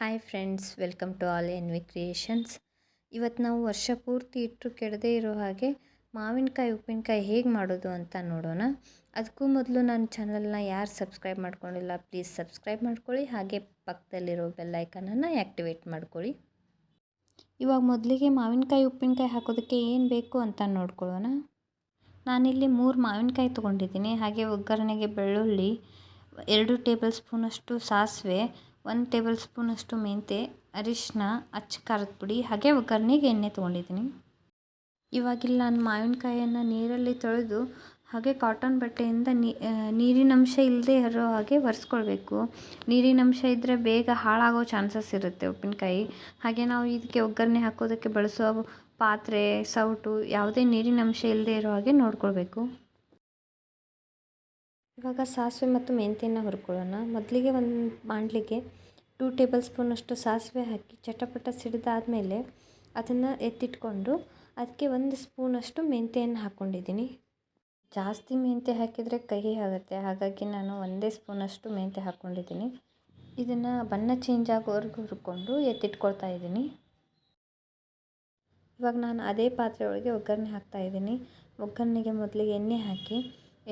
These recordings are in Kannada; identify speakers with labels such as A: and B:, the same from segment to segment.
A: Hi friends welcome to all N V creations ಇವತ್ತು ನಾವು ವರ್ಷ ಪೂರ್ತಿ ಇಟ್ಟರು ಕೆಡದೇ ಇರೋ ಹಾಗೆ ಮಾವಿನಕಾಯಿ, ಉಪ್ಪಿನಕಾಯಿ ಹೇಗೆ ಮಾಡೋದು ಅಂತ ನೋಡೋಣ. ಅದಕ್ಕೂ ಮೊದಲು ನನ್ನ ಚಾನಲ್ನ ಯಾರು ಸಬ್ಸ್ಕ್ರೈಬ್ ಮಾಡ್ಕೊಂಡಿಲ್ಲ ಪ್ಲೀಸ್ ಸಬ್ಸ್ಕ್ರೈಬ್ ಮಾಡ್ಕೊಳ್ಳಿ. ಹಾಗೆ ಪಕ್ಕದಲ್ಲಿರೋ ಬೆಲ್ಲೈಕನನ್ನು ಆ್ಯಕ್ಟಿವೇಟ್ ಮಾಡ್ಕೊಳ್ಳಿ. ಇವಾಗ ಮೊದಲಿಗೆ ಮಾವಿನಕಾಯಿ, ಉಪ್ಪಿನಕಾಯಿ ಹಾಕೋದಕ್ಕೆ ಏನು ಬೇಕು ಅಂತ ನೋಡ್ಕೊಳ್ಳೋಣ. ನಾನಿಲ್ಲಿ ಮೂರು ಮಾವಿನಕಾಯಿ ತೊಗೊಂಡಿದ್ದೀನಿ. ಹಾಗೆ ಒಗ್ಗರಣೆಗೆ ಬೆಳ್ಳುಳ್ಳಿ, ಎರಡು ಟೇಬಲ್ ಸ್ಪೂನಷ್ಟು ಸಾಸಿವೆ ಒಂದು ಟೇಬಲ್ ಸ್ಪೂನಷ್ಟು ಮೆಂತ್ಯ ಅರಿಶಿನ ಅಚ್ಚ ಖಾರದ ಪುಡಿ, ಹಾಗೆ ಒಗ್ಗರಣೆಗೆ ಎಣ್ಣೆ ತೊಗೊಂಡಿದ್ದೀನಿ. ಇವಾಗಿಲ್ಲಿ ನಾನು ಮಾವಿನಕಾಯಿಯನ್ನು ನೀರಲ್ಲಿ ತೊಳೆದು, ಹಾಗೆ ಕಾಟನ್ ಬಟ್ಟೆಯಿಂದ ನೀರಿನಂಶ ಇಲ್ಲದೆ ಇರೋ ಹಾಗೆ ಒರೆಸ್ಕೊಳ್ಬೇಕು. ನೀರಿನಂಶ ಇದ್ದರೆ ಬೇಗ ಹಾಳಾಗೋ ಚಾನ್ಸಸ್ ಇರುತ್ತೆ ಉಪ್ಪಿನಕಾಯಿ. ಹಾಗೆ ನಾವು ಇದಕ್ಕೆ ಒಗ್ಗರಣೆ ಹಾಕೋದಕ್ಕೆ ಬಳಸೋ ಪಾತ್ರೆ, ಸೌಟು, ಯಾವುದೇ ನೀರಿನಂಶ ಇಲ್ಲದೆ ಇರೋ ಹಾಗೆ ನೋಡ್ಕೊಳ್ಬೇಕು. ಇವಾಗ ಸಾಸಿವೆ ಮತ್ತು ಮೆಂತ್ಯನ ಹುರ್ಕೊಳ್ಳೋಣ. ಮೊದಲಿಗೆ ಒಂದು ಬಾಣಲಿಗೆ ಟೂ ಟೇಬಲ್ ಸ್ಪೂನಷ್ಟು ಸಾಸಿವೆ ಹಾಕಿ ಚಟಪಟ ಸಿಡಿದಾದಮೇಲೆ ಅದನ್ನು ಎತ್ತಿಟ್ಕೊಂಡು ಅದಕ್ಕೆ ಒಂದು ಸ್ಪೂನಷ್ಟು ಮೆಂತ್ಯನ ಹಾಕ್ಕೊಂಡಿದ್ದೀನಿ ಜಾಸ್ತಿ ಮೆಂತ್ಯ ಹಾಕಿದರೆ ಕಹಿ ಆಗುತ್ತೆ. ಹಾಗಾಗಿ ನಾನು ಒಂದೇ ಸ್ಪೂನಷ್ಟು ಮೆಂತ್ಯ ಹಾಕ್ಕೊಂಡಿದ್ದೀನಿ ಇದನ್ನು ಬಣ್ಣ ಚೇಂಜ್ ಆಗೋವರೆಗೂ ಹುರ್ಕೊಂಡು ಎತ್ತಿಟ್ಕೊಳ್ತಾ ಇದ್ದೀನಿ. ಇವಾಗ ನಾನು ಅದೇ ಪಾತ್ರೆ ಒಳಗೆ ಒಗ್ಗರಣೆ ಹಾಕ್ತಾಯಿದ್ದೀನಿ ಒಗ್ಗರಣೆಗೆ ಮೊದಲಿಗೆ ಎಣ್ಣೆ ಹಾಕಿ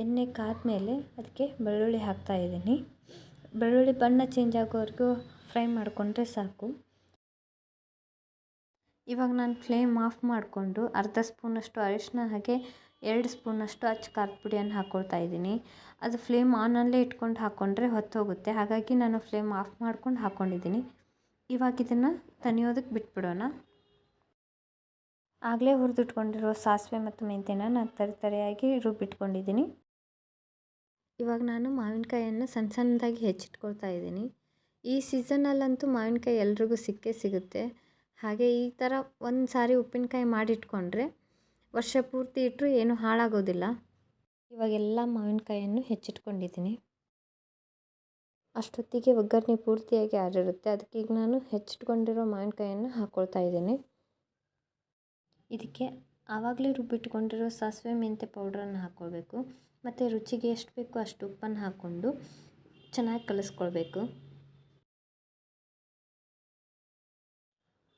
A: ಎಣ್ಣೆ ಕಾದಮೇಲೆ ಅದಕ್ಕೆ ಬೆಳ್ಳುಳ್ಳಿ ಹಾಕ್ತಾಯಿದ್ದೀನಿ ಬೆಳ್ಳುಳ್ಳಿ ಬಣ್ಣ ಚೇಂಜ್ ಆಗೋವರೆಗೂ ಫ್ರೈ ಮಾಡಿಕೊಂಡ್ರೆ ಸಾಕು. ಇವಾಗ ನಾನು ಫ್ಲೇಮ್ ಆಫ್ ಮಾಡಿಕೊಂಡು ಅರ್ಧ ಸ್ಪೂನಷ್ಟು ಅರಿಶಿನ ಹಾಗೆ ಎರಡು ಸ್ಪೂನಷ್ಟು ಅಚ್ಚ ಖಾರದ ಪುಡಿಯನ್ನು ಹಾಕ್ಕೊಳ್ತಾ ಇದ್ದೀನಿ. ಅದು ಫ್ಲೇಮ್ ಆನಲ್ಲೇ ಇಟ್ಕೊಂಡು ಹಾಕ್ಕೊಂಡ್ರೆ ಹೊತ್ತೋಗುತ್ತೆ ಹಾಗಾಗಿ ನಾನು ಫ್ಲೇಮ್ ಆಫ್ ಮಾಡ್ಕೊಂಡು ಹಾಕ್ಕೊಂಡಿದ್ದೀನಿ ಇವಾಗ ಇದನ್ನು ತನಿಯೋದಕ್ಕೆ ಬಿಟ್ಬಿಡೋಣ. ಆಗಲೇ ಹುರಿದಿಟ್ಕೊಂಡಿರೋ ಸಾಸಿವೆ ಮತ್ತು ಮೆಂತ್ಯನ ನಾನು ತರಿತರಿಯಾಗಿ ರುಬ್ಬಿಟ್ಕೊಂಡಿದ್ದೀನಿ. ಇವಾಗ ನಾನು ಮಾವಿನಕಾಯನ್ನು ಸಣ್ಣ ಸಣ್ಣದಾಗಿ ಹೆಚ್ಚಿಟ್ಕೊಳ್ತಾ ಇದ್ದೀನಿ. ಈ ಸೀಸನಲ್ಲಂತೂ ಮಾವಿನಕಾಯಿ ಎಲ್ರಿಗೂ ಸಿಕ್ಕೇ ಸಿಗುತ್ತೆ. ಹಾಗೆ ಈ ಥರ ಒಂದು ಸಾರಿ ಉಪ್ಪಿನಕಾಯಿ ಮಾಡಿಟ್ಕೊಂಡ್ರೆ ವರ್ಷ ಪೂರ್ತಿ ಇಟ್ಟರೂ ಏನೂ ಹಾಳಾಗೋದಿಲ್ಲ. ಇವಾಗೆಲ್ಲ ಮಾವಿನಕಾಯನ್ನು ಹೆಚ್ಚಿಟ್ಕೊಂಡಿದ್ದೀನಿ. ಅಷ್ಟೊತ್ತಿಗೆ ಒಗ್ಗರಣೆ ಪೂರ್ತಿಯಾಗಿ ಆರಿರುತ್ತೆ. ಅದಕ್ಕೆ ಈಗ ನಾನು ಹೆಚ್ಚಿಟ್ಕೊಂಡಿರೋ ಮಾವಿನಕಾಯನ್ನು ಹಾಕ್ಕೊಳ್ತಾ ಇದ್ದೀನಿ. ಇದಕ್ಕೆ ಆವಾಗಲೇ ರುಬ್ಬಿಟ್ಕೊಂಡಿರೋ ಸಾಸಿವೆ ಮೆಂತ್ಯ ಪೌಡ್ರನ್ನು ಹಾಕ್ಕೊಳ್ಬೇಕು. ಮತ್ತು ರುಚಿಗೆ ಎಷ್ಟು ಬೇಕೋ ಅಷ್ಟು ಉಪ್ಪನ್ನು ಹಾಕ್ಕೊಂಡು ಚೆನ್ನಾಗಿ ಕಲಿಸ್ಕೊಳ್ಬೇಕು.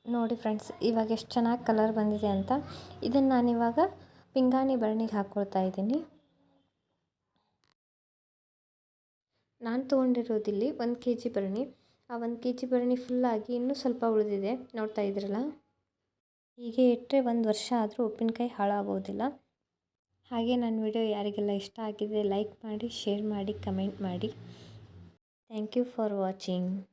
A: ನೋಡಿ ಫ್ರೆಂಡ್ಸ್, ಇವಾಗ ಎಷ್ಟು ಚೆನ್ನಾಗಿ ಕಲರ್ ಬಂದಿದೆ ಅಂತ. ಇದನ್ನು ನಾನಿವಾಗ ಪಿಂಗಾಣಿ ಬರಣಿಗೆ ಹಾಕ್ಕೊಳ್ತಾ ಇದ್ದೀನಿ. ನಾನು ತೊಗೊಂಡಿರೋದಿಲ್ಲಿ ಒಂದು ಕೆ ಜಿ ಬರಣಿ. ಆ ಒಂದು ಕೆ ಜಿ ಬರಣಿ ಫುಲ್ಲಾಗಿ ಇನ್ನೂ ಸ್ವಲ್ಪ ಉಳಿದಿದೆ. ನೋಡ್ತಾ ಇದ್ರಲ್ಲ? ಹೀಗೆ ಇಟ್ಟರೆ ಒಂದು ವರ್ಷ ಆದರೂ ಉಪ್ಪಿನಕಾಯಿ ಹಾಳಾಗೋದಿಲ್ಲ. ಹಾಗೆ ನನ್ನ ವಿಡಿಯೋ ಯಾರಿಗೆಲ್ಲ ಇಷ್ಟ ಆಗಿದೆ, ಲೈಕ್ ಮಾಡಿ, ಶೇರ್ ಮಾಡಿ, ಕಮೆಂಟ್ ಮಾಡಿ. Thank you for watching.